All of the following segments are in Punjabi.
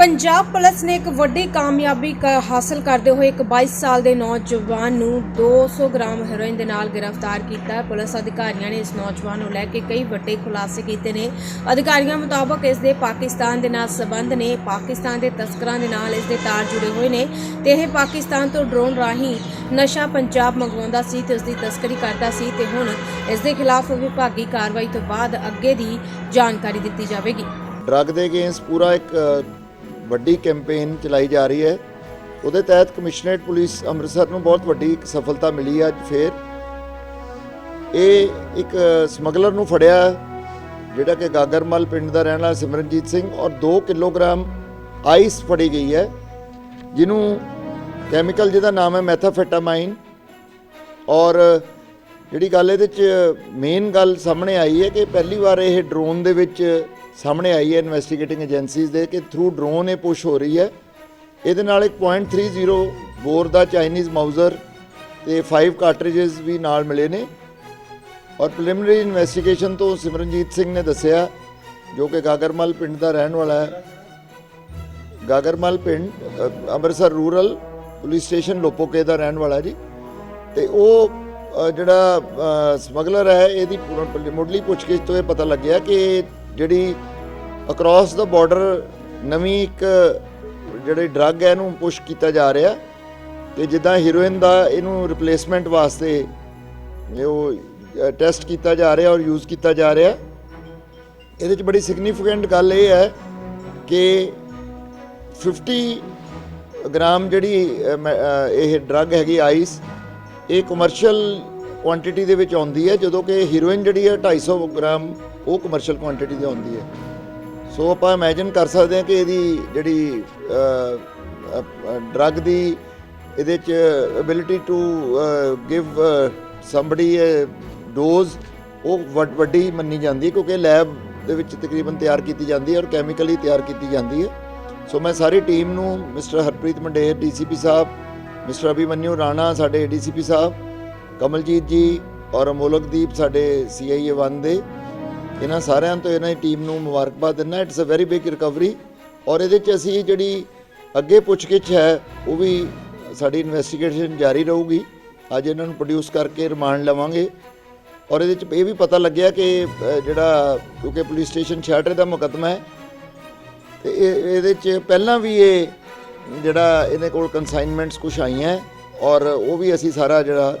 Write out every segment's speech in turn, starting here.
ਪੰਜਾਬ ਪੁਲਿਸ ਨੇ ਇੱਕ ਵੱਡੀ ਕਾਮਯਾਬੀ ਹਾਸਲ ਕਰਦੇ ਹੋਏ ਇੱਕ 22 ਸਾਲ ਦੇ ਨੌਜਵਾਨ ਨੂੰ 200 ਗ੍ਰਾਮ ਹੈਰੋਇਨ ਦੇ ਨਾਲ ਗ੍ਰਿਫਤਾਰ ਕੀਤਾ ਪੁਲਿਸ ਅਧਿਕਾਰੀਆਂ ਨੇ ਇਸ ਨੌਜਵਾਨ ਨੂੰ ਲੈ ਕੇ ਕਈ ਵੱਡੇ ਖੁਲਾਸੇ ਕੀਤੇ ਨੇ। ਅਧਿਕਾਰੀਆਂ ਮੁਤਾਬਕ ਇਸ ਦੇ ਪਾਕਿਸਤਾਨ ਦੇ ਨਾਲ ਸਬੰਧ ਨੇ। ਪਾਕਿਸਤਾਨ ਦੇ ਤਸਕਰਾਂ ਦੇ ਨਾਲ ਇਸ ਦੇ ਤਾਰ ਜੁੜੇ ਹੋਏ ਨੇ ਤੇ ਇਹ ਪਾਕਿਸਤਾਨ ਤੋਂ ਡਰੋਨ ਰਾਹੀਂ ਨਸ਼ਾ ਪੰਜਾਬ ਮੰਗਵਾਉਂਦਾ ਸੀ ਤੇ ਉਸ ਦੀ ਤਸਕਰੀ ਕਰਦਾ ਸੀ ਤੇ ਹੁਣ ਇਸ ਦੇ ਖਿਲਾਫ ਵਿਭਾਗੀ ਕਾਰਵਾਈ ਤੋਂ ਬਾਅਦ ਅੱਗੇ ਦੀ ਜਾਣਕਾਰੀ ਦਿੱਤੀ ਜਾਵੇਗੀ। ਡਰੱਗ ਦੇ ਅਗੇਂਸਟ ਪੂਰਾ ਇੱਕ ਵੱਡੀ ਕੈਂਪੇਨ ਚਲਾਈ ਜਾ ਰਹੀ ਹੈ। ਉਹਦੇ ਤਹਿਤ ਕਮਿਸ਼ਨਰੇਟ ਪੁਲਿਸ ਅੰਮ੍ਰਿਤਸਰ ਨੂੰ ਬਹੁਤ ਵੱਡੀ ਇੱਕ ਸਫਲਤਾ ਮਿਲੀ ਹੈ ਅੱਜ ਫੇਰ। ਇਹ ਇੱਕ ਸਮਗਲਰ ਨੂੰ ਫੜਿਆ, ਜਿਹੜਾ ਕਿ ਗਾਗਰਮਲ ਪਿੰਡ ਦਾ ਰਹਿਣ ਵਾਲਾ ਸਿਮਰਨਜੀਤ ਸਿੰਘ ਔਰ 2 ਕਿਲੋਗ੍ਰਾਮ ਆਈਸ ਫੜੀ ਗਈ ਹੈ, ਜਿਹਨੂੰ ਕੈਮੀਕਲ ਜਿਹਦਾ ਨਾਮ ਹੈ ਮੈਥਾਫੈਟਾਮਾਈਨ। ਔਰ ਜਿਹੜੀ ਗੱਲ ਇਹਦੇ ਚ ਮੇਨ ਗੱਲ ਸਾਹਮਣੇ ਆਈ ਹੈ ਕਿ ਪਹਿਲੀ ਵਾਰ ਇਹ ਡਰੋਨ ਦੇ ਵਿੱਚ ਸਾਹਮਣੇ ਆਈ ਹੈ ਇਨਵੈਸਟੀਗੇਟਿੰਗ ਏਜੰਸੀਜ਼ ਦੇ ਕਿ ਥਰੂ ਡਰੋਨ ਇਹ ਪੁਸ਼ ਹੋ ਰਹੀ ਹੈ। ਇਹਦੇ ਨਾਲ ਇੱਕ .30 ਬੋਰ ਦਾ ਚਾਈਨੀਜ਼ ਮਾਊਜ਼ਰ ਤੇ 5 ਕਾਰਟ੍ਰਿਜਸ ਵੀ ਨਾਲ ਮਿਲੇ ਨੇ। ਔਰ ਪ੍ਰੀਲਿਮਿਨਰੀ ਇਨਵੈਸਟੀਗੇਸ਼ਨ ਤੋਂ ਸਿਮਰਨਜੀਤ ਸਿੰਘ ਨੇ ਦੱਸਿਆ, ਜੋ ਕਿ ਗਾਗਰਮਲ ਪਿੰਡ ਦਾ ਰਹਿਣ ਵਾਲਾ ਹੈ। ਗਾਗਰਮਲ ਪਿੰਡ Amritsar rural police station Lopoke ਦਾ ਰਹਿਣ ਵਾਲਾ ਜੀ। ਤੇ ਉਹ ਜਿਹੜਾ ਸਮਗਲਰ ਹੈ, ਇਹਦੀ ਮੁੱਢਲੀ ਪੁੱਛਗਿੱਛ ਤੋਂ ਇਹ ਪਤਾ ਲੱਗਿਆ ਕਿ ਜਿਹੜੀ ਅਕ੍ਰੋਸ ਦਾ ਬਾਰਡਰ ਨਵੀਂ ਇੱਕ ਜਿਹੜੇ ਡਰੱਗ ਹੈ ਇਹਨੂੰ ਪੁਸ਼ ਕੀਤਾ ਜਾ ਰਿਹਾ ਤੇ ਜਿੱਦਾਂ ਹੀਰੋਇਨ ਦਾ ਇਹਨੂੰ ਰਿਪਲੇਸਮੈਂਟ ਵਾਸਤੇ ਇਹ ਉਹ ਟੈਸਟ ਕੀਤਾ ਜਾ ਰਿਹਾ ਔਰ ਯੂਜ਼ ਕੀਤਾ ਜਾ ਰਿਹਾ। ਇਹਦੇ ਚ ਬੜੀ ਸਿਗਨੀਫੀਕੈਂਟ ਗੱਲ ਇਹ ਹੈ ਕਿ 50 ਗ੍ਰਾਮ ਜਿਹੜੀ ਅ, ਇਹ ਡਰੱਗ ਹੈਗੀ ਆਈਸ ਇਹ ਕਮਰਸ਼ੀਅਲ ਕੁਆਂਟੀਟੀ ਦੇ ਵਿੱਚ ਆਉਂਦੀ ਹੈ ਜਦੋਂ ਕਿ ਹੀਰੋਇਨ ਜਿਹੜੀ ਹੈ 250 ਗ੍ਰਾਮ ਉਹ ਕਮਰਸ਼ੀਅਲ ਕੁਆਂਟੀਟੀ ਦੀ ਆਉਂਦੀ ਹੈ। ਸੋ ਆਪਾਂ ਇਮੇਜਿਨ ਕਰ ਸਕਦੇ ਹਾਂ ਕਿ ਇਹਦੀ ਜਿਹੜੀ ਡਰੱਗ ਦੀ ਇਹਦੇ ਚ ability to give somebody dose ਉਹ ਵੱਡ- ਵੱਡੀ ਮੰਨੀ ਜਾਂਦੀ ਹੈ ਕਿਉਂਕਿ ਲੈਬ ਦੇ ਵਿੱਚ ਤਕਰੀਬਨ ਤਿਆਰ ਕੀਤੀ ਜਾਂਦੀ ਹੈ ਔਰ ਕੈਮੀਕਲੀ ਤਿਆਰ ਕੀਤੀ ਜਾਂਦੀ ਹੈ। ਸੋ ਮੈਂ ਸਾਰੀ ਟੀਮ ਨੂੰ ਮਿਸਟਰ ਹਰਪ੍ਰੀਤ ਮੰਡੇਰ ਡੀਸੀਪੀ ਸਾਹਿਬ ਮਿਸਟਰ ਅਭਿਮਨਿਊ ਰਾਣਾ, ਸਾਡੇ ਡੀਸੀਪੀ ਸਾਹਿਬ, ਕਮਲਜੀਤ ਜੀ ਔਰ ਅਮੋਲਕਦੀਪ ਸਾਡੇ ਸੀਆਈਏ 1 ਦੇ ਇਹਨਾਂ ਸਾਰਿਆਂ ਤੋਂ ਇਹਨਾਂ ਦੀ ਟੀਮ ਨੂੰ ਮੁਬਾਰਕਬਾਦ ਦਿੰਦਾ it's a very big recovery ਔਰ ਇਹਦੇ ਚ ਅਸੀਂ ਜਿਹੜੀ ਅੱਗੇ ਪੁੱਛਗਿੱਛ ਹੈ, ਉਹ ਵੀ ਸਾਡੀ ਇਨਵੈਸਟੀਗੇਸ਼ਨ ਜਾਰੀ ਰਹੂਗੀ। ਅੱਜ ਇਹਨਾਂ ਨੂੰ ਪ੍ਰੋਡਿਊਸ ਕਰਕੇ ਰਿਮਾਂਡ ਲਵਾਂਗੇ। ਔਰ ਇਹਦੇ ਚ ਇਹ ਵੀ ਪਤਾ ਲੱਗਿਆ ਕਿ ਜਿਹੜਾ ਕਿਉਂਕਿ ਪੁਲਿਸ ਸਟੇਸ਼ਨ ਛਾਟਰੇ ਦਾ ਮੁਕੱਦਮਾ ਹੈ, ਤੇ ਇਹ, ਇਹਦੇ ਚ ਪਹਿਲਾਂ ਵੀ ਇਹ ਜਿਹੜਾ ਇਹਦੇ ਕੋਲ ਕਨਸਾਈਨਮੈਂਟਸ ਕੁਝ ਆਈਆਂ, ਔਰ ਉਹ ਵੀ ਅਸੀਂ ਸਾਰਾ ਜਿਹੜਾ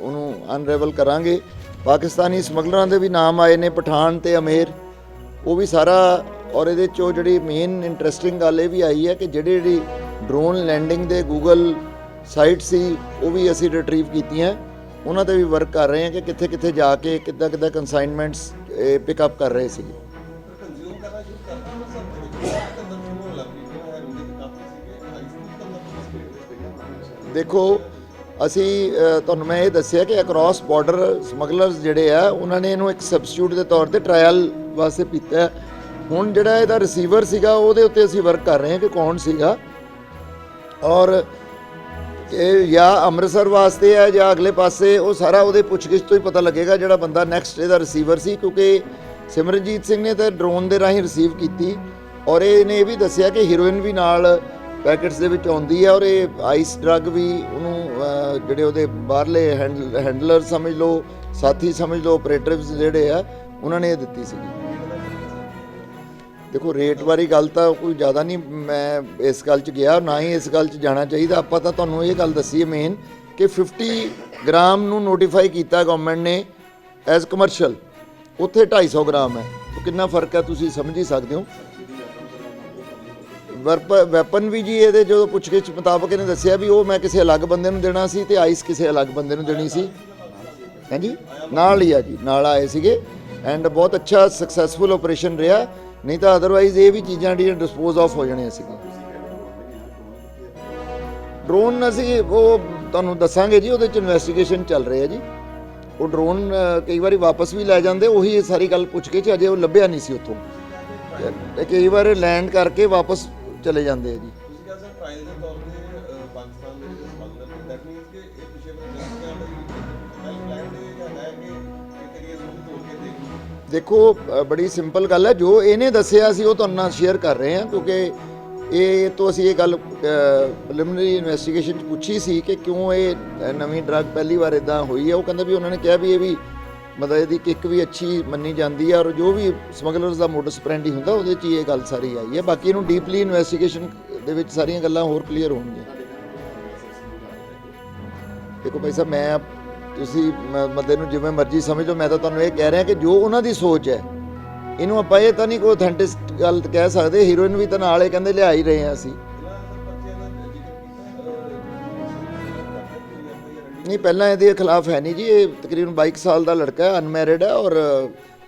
ਉਹਨੂੰ ਅਨਰੇਵਲ ਕਰਾਂਗੇ। ਪਾਕਿਸਤਾਨੀ ਸਮਗਲਰਾਂ ਦੇ ਵੀ ਨਾਮ ਆਏ ਨੇ, ਪਠਾਨ ਤੇ ਅਮੇਰ। ਉਹ ਵੀ ਸਾਰਾ, ਔਰ ਇਹਦੇ ਚੋਂ ਜਿਹੜੀ ਮੇਨ ਇੰਟਰਸਟਿੰਗ ਗੱਲ ਇਹ ਵੀ ਆਈ ਹੈ ਕਿ ਜਿਹੜੇ ਜਿਹੜੀ ਡਰੋਨ ਲੈਂਡਿੰਗ ਦੇ ਗੂਗਲ ਸਾਈਟ ਸੀ, ਉਹ ਵੀ ਅਸੀਂ ਰਿਟਰੀਵ ਕੀਤੀਆਂ। ਉਹਨਾਂ ਤੇ ਵੀ ਵਰਕ ਕਰ ਰਹੇ ਹਾਂ ਕਿ ਕਿੱਥੇ ਕਿੱਥੇ ਜਾ ਕੇ ਕਿੱਦਾਂ ਕਿੱਦਾਂ ਕਨਸਾਈਨਮੈਂਟਸ ਪਿਕਅਪ ਕਰ ਰਹੇ ਸੀਗੇ। ਦੇਖੋ ਅਸੀਂ ਤੁਹਾਨੂੰ ਮੈਂ ਇਹ ਦੱਸਿਆ ਕਿ ਅਕ੍ਰੋਸ ਬਾਰਡਰ ਸਮਗਲਰਸ ਜਿਹੜੇ ਆ, ਉਹਨਾਂ ਨੇ ਇਹਨੂੰ ਇੱਕ ਸਬਸਟੀਟਿਊਟ ਦੇ ਤੌਰ ਤੇ ਟ੍ਰਾਇਲ ਵਾਸਤੇ ਪੀਤਾ ਹੁਣ ਜਿਹੜਾ ਇਹਦਾ ਰਿਸੀਵਰ ਸੀਗਾ, ਉਹਦੇ ਉੱਤੇ ਅਸੀਂ ਵਰਕ ਕਰ ਰਹੇ ਹਾਂ ਕਿ ਕੌਣ ਸੀਗਾ। ਔਰ ਇਹ ਜਾਂ ਅੰਮ੍ਰਿਤਸਰ ਵਾਸਤੇ ਹੈ ਜਾਂ ਅਗਲੇ ਪਾਸੇ, ਉਹ ਸਾਰਾ ਉਹਦੇ ਪੁੱਛਗਿੱਛ ਤੋਂ ਹੀ ਪਤਾ ਲੱਗੇਗਾ ਜਿਹੜਾ ਬੰਦਾ ਨੈਕਸਟ ਇਹਦਾ ਰਿਸੀਵਰ ਸੀ, ਕਿਉਂਕਿ ਸਿਮਰਨਜੀਤ ਸਿੰਘ ਨੇ ਤਾਂ ਡਰੋਨ ਦੇ ਰਾਹੀਂ ਰਿਸੀਵ ਕੀਤੀ। ਔਰ ਇਹਨੇ ਇਹ ਵੀ ਦੱਸਿਆ ਕਿ ਹੀਰੋਇਨ ਵੀ ਨਾਲ ਪੈਕੇਟਸ ਦੇ ਵਿੱਚ ਆਉਂਦੀ ਹੈ ਔਰ ਇਹ ਆਈਸ ਡਰੱਗ ਵੀ ਉਹਨੂੰ ਜਿਹੜੇ ਉਹਦੇ ਬਾਹਰਲੇ ਹੈਂਡਲ- ਹੈਂਡਲਰ ਸਮਝ ਲਓ, ਸਾਥੀ ਸਮਝ ਲਓ ਆਪਰੇਟਰਸ ਜਿਹੜੇ ਆ, ਉਹਨਾਂ ਨੇ ਇਹ ਦਿੱਤੀ ਸੀਗੀ। ਦੇਖੋ, ਰੇਟ ਬਾਰੇ ਗੱਲ ਤਾਂ ਕੋਈ ਜ਼ਿਆਦਾ ਨਹੀਂ, ਮੈਂ ਇਸ ਗੱਲ 'ਚ ਗਿਆ, ਨਾ ਹੀ ਇਸ ਗੱਲ 'ਚ ਜਾਣਾ ਚਾਹੀਦਾ। ਆਪਾਂ ਤਾਂ ਤੁਹਾਨੂੰ ਇਹ ਗੱਲ ਦੱਸੀ ਹੈ ਮੇਨ ਕਿ 50 ਗ੍ਰਾਮ ਨੂੰ ਨੋਟੀਫਾਈ ਕੀਤਾ ਗਵਰਨਮੈਂਟ ਨੇ ਐਜ਼ ਕਮਰਸ਼ੀਅਲ ਉੱਥੇ 250 ਗ੍ਰਾਮ ਹੈ। ਤਾਂ ਕਿੰਨਾ ਫ਼ਰਕ ਹੈ, ਤੁਸੀਂ ਸਮਝ ਹੀ ਸਕਦੇ ਹੋ। ਵੈਪਨ ਵੀ ਜੀ, ਇਹਦੇ ਜਦੋਂ ਪੁੱਛਗਿੱਛ ਮੁਤਾਬਕ ਇਹਨੇ ਦੱਸਿਆ ਵੀ ਉਹ ਮੈਂ ਕਿਸੇ ਅਲੱਗ ਬੰਦੇ ਨੂੰ ਦੇਣਾ ਸੀ ਤੇ ਆਈਸ ਕਿਸੇ ਅਲੱਗ ਬੰਦੇ ਨੂੰ ਦੇਣੀ ਸੀ। ਹਾਂਜੀ ਨਾਲ ਹੀ ਆ ਜੀ, ਨਾਲ ਆਏ ਸੀਗੇ। ਐਂਡ ਬਹੁਤ ਅੱਛਾ ਸਕਸੈਸਫੁਲ ਆਪਰੇਸ਼ਨ ਰਿਹਾ। ਨਹੀਂ ਤਾਂ ਅਦਰਵਾਈਜ਼ ਇਹ ਵੀ ਚੀਜ਼ਾਂ ਜਿਹੜੀਆਂ ਡਿਸਪੋਜ਼ ਆਫ ਹੋ ਜਾਣੀਆਂ ਸੀਗੀਆਂ। ਡਰੋਨ ਅਸੀਂ ਉਹ ਤੁਹਾਨੂੰ ਦੱਸਾਂਗੇ ਜੀ, ਉਹਦੇ ਚ ਇਨਵੈਸਟੀਗੇਸ਼ਨ ਚੱਲ ਰਹੀ ਹੈ ਜੀ। ਉਹ ਡਰੋਨ ਕਈ ਵਾਰੀ ਵਾਪਸ ਵੀ ਲੈ ਜਾਂਦੇ, ਉਹੀ ਸਾਰੀ ਗੱਲ ਪੁੱਛ ਕੇ ਚ ਅਜੇ ਉਹ ਲੱਭਿਆ ਨਹੀਂ ਸੀ ਉੱਥੋਂ। ਕਈ ਵਾਰ ਲੈਂਡ ਕਰਕੇ ਵਾਪਸ ਚਲੇ ਜਾਂਦੇ ਆ ਜੀ। ਤੁਸੀਂ ਕਿਹਾ ਸਰ ਟ੍ਰਾਇਲ ਦੇ ਤੌਰ ਤੇ ਅਹ, ਪਾਕਿਸਤਾਨ ਦੇ ਜਿਹੜੇ ਸਮਗਲਰ ਨੇ। ਦੈਟ ਮੀਨਸ ਕਿ ਇਹ ਪਿਛੇ ਪਰ ਜੰਗਿਆਂ ਦਾ ਵੈਲ ਪਲਾਨਡ ਹੈ ਕਿ ਇੱਕ ਏਰੀਆ ਨੂੰ ਤੋੜ ਕੇ ਦੇਖ ਦੇਖੋ ਅ, ਬੜੀ ਸਿੰਪਲ ਗੱਲ ਹੈ। ਜੋ ਇਹਨੇ ਦੱਸਿਆ ਸੀ ਉਹ ਤੁਹਾਨੂੰ ਨਾਲ ਸ਼ੇਅਰ ਕਰ ਰਹੇ ਹਾਂ ਕਿਉਂਕਿ ਇਹ ਤੋਂ ਅਸੀਂ ਇਹ ਗੱਲ ਪ੍ਰੀਲਿਮਿਨਰੀ ਇਨਵੈਸਟੀਗੇਸ਼ਨ ਚ ਪੁੱਛੀ ਸੀ ਕਿ ਕਿਉਂ ਇਹ ਅ, ਨਵੀਂ ਡਰੱਗ ਪਹਿਲੀ ਵਾਰ ਇਦਾਂ ਹੋਈ ਹੈ। ਉਹ ਕਹਿੰਦਾ ਵੀ ਉਹਨਾਂ ਨੇ ਕਿਹਾ ਵੀ ਇਹ ਵੀ ਮਤਲਬ ਇਹਦੀ ਕਿੱਕ ਵੀ ਅੱਛੀ ਮੰਨੀ ਜਾਂਦੀ ਹੈ ਔਰ ਜੋ ਵੀ ਸਮਗਲਰਸ ਦਾ ਮੋਡਸ ਪ੍ਰੈਂਡੀ ਹੁੰਦਾ, ਉਹਦੇ ਚ ਹੀ ਇਹ ਗੱਲ ਸਾਰੀ ਆਈ ਹੈ। ਬਾਕੀ ਇਹਨੂੰ ਡੀਪਲੀ ਇਨਵੈਸਟੀਗੇਸ਼ਨ ਦੇ ਵਿੱਚ ਸਾਰੀਆਂ ਗੱਲਾਂ ਹੋਰ ਕਲੀਅਰ ਹੋਣਗੀਆਂ। ਦੇਖੋ ਭਾਈ ਸਾਹਿਬ, ਮੈਂ ਤੁਸੀਂ ਮ- ਬੰਦੇ ਨੂੰ ਜਿਵੇਂ ਮਰਜ਼ੀ ਸਮਝੋ, ਮੈਂ ਤਾਂ ਤੁਹਾਨੂੰ ਇਹ ਕਹਿ ਰਿਹਾ ਕਿ ਜੋ ਉਹਨਾਂ ਦੀ ਸੋਚ ਹੈ, ਇਹਨੂੰ ਆਪਾਂ ਇਹ ਤਾਂ ਨਹੀਂ ਕੋਈ ਅਥੈਂਟਿਕ ਗੱਲ ਕਹਿ ਸਕਦੇ, ਹੀਰੋਇਨ ਵੀ ਤਾਂ ਨਾਲੇ ਕਹਿੰਦੇ ਲਿਆ ਹੀ ਰਹੇ ਹਾਂ ਅਸੀਂ। ਨਹੀਂ, ਪਹਿਲਾਂ ਇਹਦੇ ਖਿਲਾਫ ਹੈ ਨਹੀਂ ਜੀ, ਇਹ ਤਕਰੀਬਨ 22 ਸਾਲ ਦਾ ਲੜਕਾ ਹੈ ਅਨਮੈਰਿਡ ਹੈ ਔਰ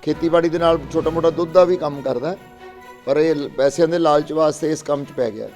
ਖੇਤੀਬਾੜੀ ਦੇ ਨਾਲ ਛੋਟਾ ਮੋਟਾ ਦੁੱਧ ਦਾ ਵੀ ਕੰਮ ਕਰਦਾ ਪਰ ਇਹ ਪੈਸਿਆਂ ਦੇ ਲਾਲਚ ਵਾਸਤੇ ਇਸ ਕੰਮ 'ਚ ਪੈ ਗਿਆ